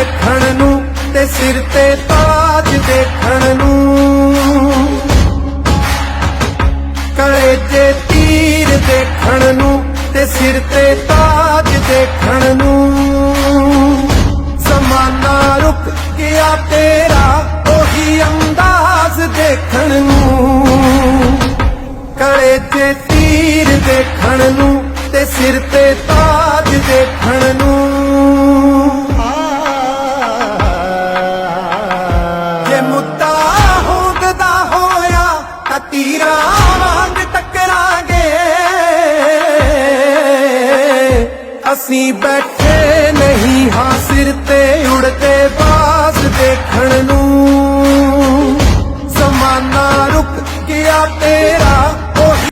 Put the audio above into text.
ਦੇਖਣ ਨੂੰ ਤੇ ਸਿਰ ਤੇ ਤਾਜ ਦੇਖਣ ਨੂੰ। ਕਲੇ ਤੇ ਤੀਰ ਦੇਖਣ ਨੂੰ ਤੇ ਸਿਰ ਤੇ ਤਾਜ ਦੇਖਣ ਨੂੰ। ਜ਼ਮਾਨਾ ਰੁਕ ਗਿਆ ਤੇਰਾ, ਉਹੀ ਅੰਦਾਜ਼ ਦੇਖਣ ਨੂੰ। ਕਲੇ ਤੇ ਤੀਰ ਦੇਖਣ ਨੂੰ ਤੇ ਸਿਰ ਤੇ ਤਾਜ ਤੀਰਾਂ ਵਾਂਗ ਅਸੀਂ ਬੈਠੇ ਨਹੀਂ ਹਾਂ ਸਿਰ ਤੇ ਉੜਦੇ ਬਾਜ਼ ਦੇਖਣ ਨੂੰ। ਸਮਾਨਾ ਰੁਕ ਗਿਆ ਤੇਰਾ